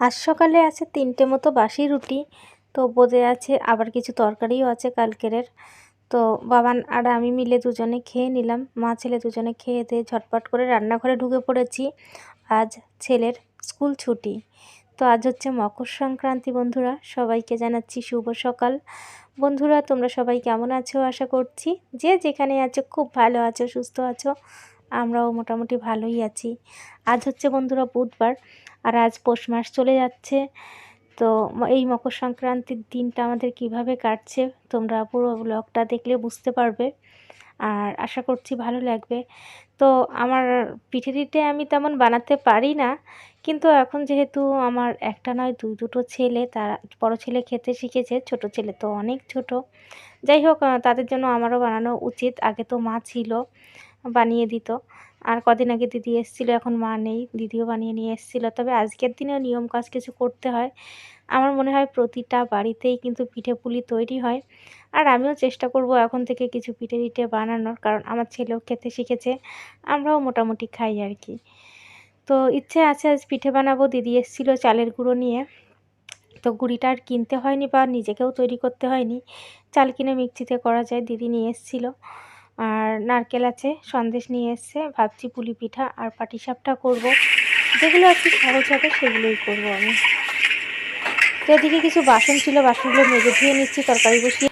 আজ সকালে আছে তিনটে মতো বাসি রুটি, তো বোধে আছে আবার কিছু তরকারিও আছে কালকের তো বাবান আর আমি মিলে দুজনে খেয়ে নিলাম। মা ছেলে দুজনে খেয়ে দিয়ে ঝটপট করে রান্নাঘরে ঢুকে পড়েছি। আজ ছেলের স্কুল ছুটি। তো আজ হচ্ছে মকর সংক্রান্তি বন্ধুরা, সবাইকে জানাচ্ছি শুভ সকাল। বন্ধুরা, তোমরা সবাই কেমন আছো? আশা করছি যে যেখানে আছো খুব ভালো আছো, সুস্থ আছো। আমরাও মোটামুটি ভালোই আছি। আজ হচ্ছে বন্ধুরা বুধবার আর আজ পৌষ মাস চলে যাচ্ছে। তো এই মকর সংক্রান্তির দিনটা আমাদের কীভাবে কাটছে তোমরা পুরো ব্লগটা দেখলে বুঝতে পারবে। আর আশা করছি ভালো লাগবে। তো আমার পিঠে আমি তেমন বানাতে পারি না, কিন্তু এখন যেহেতু আমার একটা নয়, দুই, দুটো ছেলে, তারা বড় ছেলে খেতে শিখেছে, ছোট ছেলে তো অনেক ছোট। যাই হোক তাদের জন্য আমারও বানানো উচিত। আগে তো মা ছিল। বানিয়ে দিত। আর কদিন আগে দিদি এসেছিল, এখন মা নেই, দিদিও বানিয়ে নিয়ে এসেছিল। তবে আজকের দিনেও নিয়ম কাজ কিছু করতে হয়। আমার মনে হয় প্রতিটা বাড়িতেই কিন্তু পিঠে পুলি তৈরি হয়। আর আমিও চেষ্টা করব এখন থেকে কিছু পিঠে টিঠে বানানোর, কারণ আমার ছেলেও খেতে শিখেছে, আমরাও মোটামুটি খাই আর কি। তো ইচ্ছে আছে আজ পিঠে বানাবো, দিদি এসেছিল চালের গুঁড়ো নিয়ে। তো গুঁড়িটা আর কিনতে হয়নি বা নিজেকেও তৈরি করতে হয়নি। চাল কিনে মিক্সিতে করা যায়, দিদি নিয়ে এসেছিল। আর নারকেল আছে, সন্দেশ নিয়ে এসছে। ভাবছি পুলি পিঠা আর পাটিসাপটা করব। যেগুলো আর কি সহজ হবে সেগুলোই করব আমি। তো এদিকে কিছু বাসন ছিল, বাসনগুলো মেজে ধুয়ে নিচ্ছি, তরকারি বসিয়ে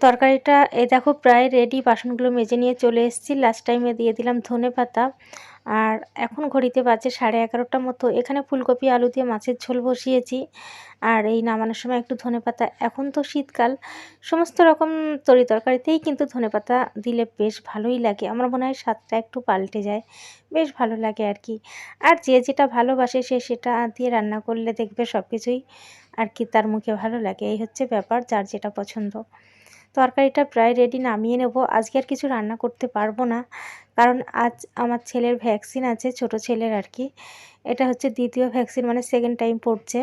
তরকারিটা, এই দেখো প্রায় রেডি বাসনগুলো মেজে নিয়ে চলে এসেছি। লাস্ট টাইমে দিয়ে দিলাম ধনে পাতা। আর এখন ঘড়িতে বাজে সাড়ে এগারোটার মতো। এখানে ফুলকপি, আলু দিয়ে মাছের ঝোল বসিয়েছি। আর এই নামানোর সময় একটু ধনে পাতা। এখন তো শীতকাল। সমস্ত রকম তরি তরকারিতেই কিন্তু ধনে পাতা দিলে বেশ ভালোই লাগে। আমার মনে হয় স্বাদটা একটু পাল্টে যায়। বেশ ভালো লাগে আর কি। আর যে যেটা ভালোবাসে সে সেটা দিয়ে রান্না করলে দেখবে সব কিছুই আর কি তার মুখে ভালো লাগে। এই হচ্ছে ব্যাপার, যার যেটা পছন্দ। তরকারিটা প্রায় রেডি নামিয়ে নেব। আজকে আর কিছু রান্না করতে পারব না, কারণ আজ আমার ছেলের ভ্যাকসিন আছে, ছোট ছেলের আর কি। এটা হচ্ছে দ্বিতীয় ভ্যাকসিন মানে সেকেন্ড টাইম পড়ছে।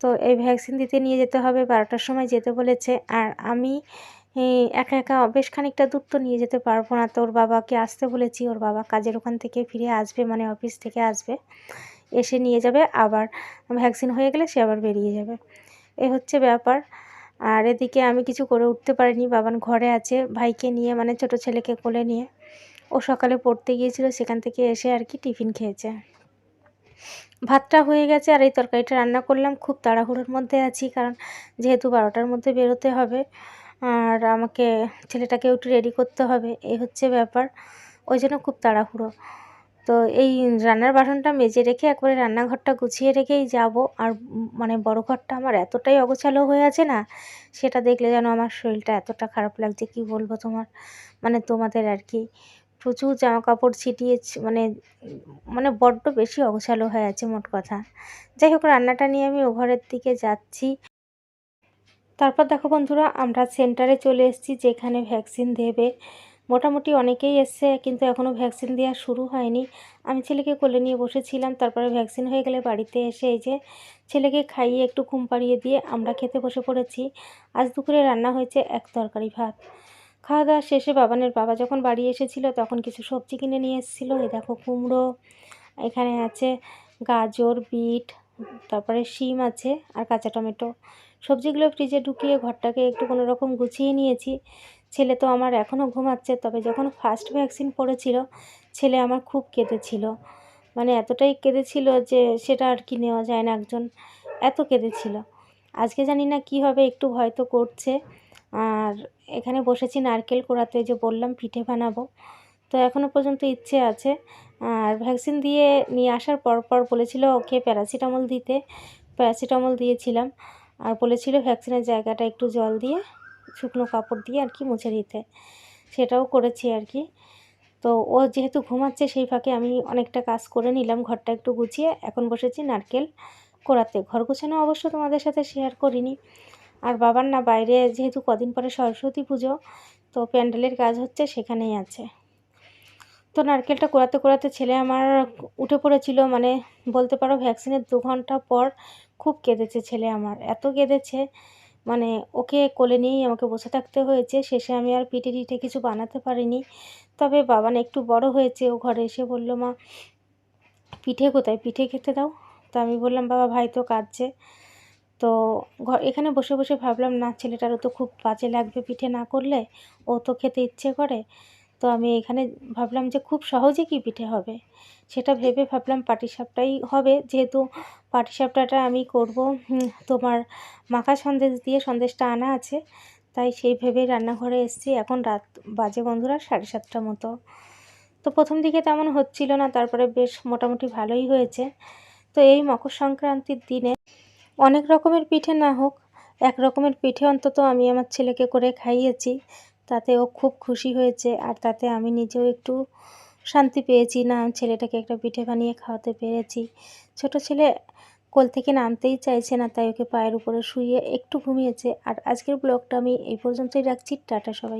তো এই ভ্যাকসিন দিতে নিয়ে যেতে হবে, বারোটার সময় যেতে বলেছে। আর আমি একা একা বেশ খানিকটা দূর তো নিয়ে যেতে পারব না। তো ওর বাবাকে আসতে বলেছি, ওর বাবা কাজের ওখান থেকে ফিরে আসবে মানে অফিস থেকে আসবে। এসে নিয়ে যাবে, আবার ভ্যাকসিন হয়ে গেলে সে আবার বেরিয়ে যাবে। এ হচ্ছে ব্যাপার। আর এদিকে আমি কিছু করে উঠতে পারিনি, বাবান ঘরে আছে, ভাইকে নিয়ে মানে ছোট ছেলেকে কোলে নিয়ে। ও সকালে পড়তে গিয়েছিল, সেখান থেকে এসে আর কি টিফিন খেয়েছে। ভাতটা হয়ে গেছে আর এই তরকারিটা রান্না করলাম, খুব তাড়াহুড়োর মধ্যে আছি, কারণ যেহেতু বারোটার মধ্যে বেরোতে হবে, আর আমাকে ছেলেটাকেও একটু রেডি করতে হবে এই হচ্ছে ব্যাপার। ওই জন্য খুব তাড়াহুড়ো। তো এই রান্নার বাসনটা মেজে রেখে একবারে রান্নাঘরটা গুছিয়ে রেখেই যাব। আর মানে বড় ঘরটা আমার এতটাই অগোছালো হয়ে আছে না, সেটা দেখলে যেন আমার শরীরটা এতটা খারাপ লাগছে, কি বলব তোমার? মানে তোমাদের আর কি। প্রচুর জামা কাপড় ছিটিয়ে মানে মানে বড্ড বেশি অগোছালো হয়ে আছে মোট কথা। যাই হোক, রান্নাটা নিয়ে আমি ও ঘরের দিকে যাচ্ছি। তারপর দেখো বন্ধুরা, আমরা সেন্টারে চলে এসেছি যেখানে ভ্যাকসিন দেবে। মোটামুটি অনেকেই এসছে, কিন্তু এখনও ভ্যাকসিন দেওয়া শুরু হয়নি। আমি ছেলেকে কোলে নিয়ে বসেছিলাম, তারপরে ভ্যাকসিন হয়ে গেলে বাড়িতে এসে এই যে ছেলেকে খাইয়ে একটু ঘুম পাড়িয়ে দিয়ে আমরা খেতে বসে পড়েছি। আজ দুপুরে রান্না হয়েছে এক তরকারি ভাত। খাওয়া দাওয়া শেষে বাবানের বাবা যখন বাড়ি এসেছিল, তখন কিছু সবজি কিনে নিয়ে এসেছিল। এই দেখো কুমড়ো, এখানে আছে গাজর, বিট, তারপরে শিম আছে আর কাঁচা টমেটো। সবজিগুলো ফ্রিজে ঢুকিয়ে ঘরটাকে একটু কোনো রকম গুছিয়ে নিয়েছি। ছেলে তো আমার এখনও ঘুমাচ্ছে, তবে যখন ফার্স্ট ভ্যাকসিন পড়েছিল, ছেলে আমার খুব কেঁদেছিল। মানে এতটাই কেঁদেছিল যে সেটা আর কি নেওয়া যায় না একজন, এত কেঁদেছিল। আজকে জানি না কি হবে, একটু ভয় তো করছে। আর এখানে বসেছি নারকেল কোড়াতে, যে বললাম পিঠে বানাবো। তো এখনও পর্যন্ত ইচ্ছে আছে। আর ভ্যাকসিন দিয়ে নিয়ে আসার পর পর বলেছিল, ওকে প্যারাসিটামল দিতে। প্যারাসিটামল দিয়েছিলাম। আর বলেছিল ভ্যাকসিনের জায়গাটা একটু জল দিয়ে শুকনো কাপড় দিয়ে আর কি মুছে দিতে। সেটাও করেছি আর কি। তো ও যেহেতু ঘুমাচ্ছে, সেই ফাঁকে আমি অনেকটা কাজ করে নিলাম, ঘরটা একটু গুছিয়ে। এখন বসেছি নারকেল কোড়াতে। ঘর গোছানো অবশ্য তোমাদের সাথে শেয়ার করিনি। আর বাবার না বাইরে, যেহেতু কদিন পরে সরস্বতী পুজো, তো প্যান্ডেলের কাজ হচ্ছে সেখানেই আছে। তো নারকেলটা কোড়াতে কোড়াতে ছেলে আমার উঠে পড়েছিল মানে বলতে পারো ভ্যাকসিনের দু ঘণ্টা পর খুব কেঁদেছে ছেলে আমার। এত কেঁদেছে মানে ওকে কোলে নিয়েই আমাকে বসে থাকতে হয়েছে। শেষে আমি আর পিঠে টিঠে কিছু বানাতে পারিনি। তবে বাবান একটু বড় হয়েছে, ও ঘরে এসে বলল, মা, পিঠে কোথায়? পিঠে খেতে দাও। তো আমি বললাম, বাবা, ভাই তো কাঁদছে। তো ঘর এখানে বসে বসে ভাবলাম, না, ছেলেটারও তো খুব বাজে লাগবে পিঠে না করলে। ও তো খেতে ইচ্ছে করে। তো আমি এখানে ভাবলাম যে খুব সহজে কি পিঠে হবে? সেটা ভেবে ভাবলাম পাটিসাপটাই হবে। যেহেতু পাটিসাপটাটা আমি করব তোমার মাখা সন্দেশ দিয়ে সন্দেশটা আনা আছে, তাই সেই ভেবে রান্নাঘরে এসেছি। এখন রাত বাজে বন্ধুরা সাড়ে সাতটা মতো। তো প্রথম দিকে তেমন হচ্ছিল না, তারপরে বেশ মোটামুটি ভালোই হয়েছে। তো এই মকর সংক্রান্তির দিনে অনেক রকমের পিঠে না হোক, এক রকমের পিঠে অন্তত আমি আমার ছেলেকে করে খাইয়েছি। তাতে ও খুব খুশি হয়েছে আর তাতে আমি নিজেও একটু শান্তি পেয়েছি। না, ছেলেটাকে একটা পিঠে বানিয়ে খাওয়াতে পেরেছি। ছোট ছেলে কোল থেকে নামতেই চাইছে না, তাই ওকে পায়ের উপরে শুয়ে একটু ঘুমিয়েছে। আর আজকের ব্লগটা আমি এই পর্যন্তই রাখছি। টাটা সবাই।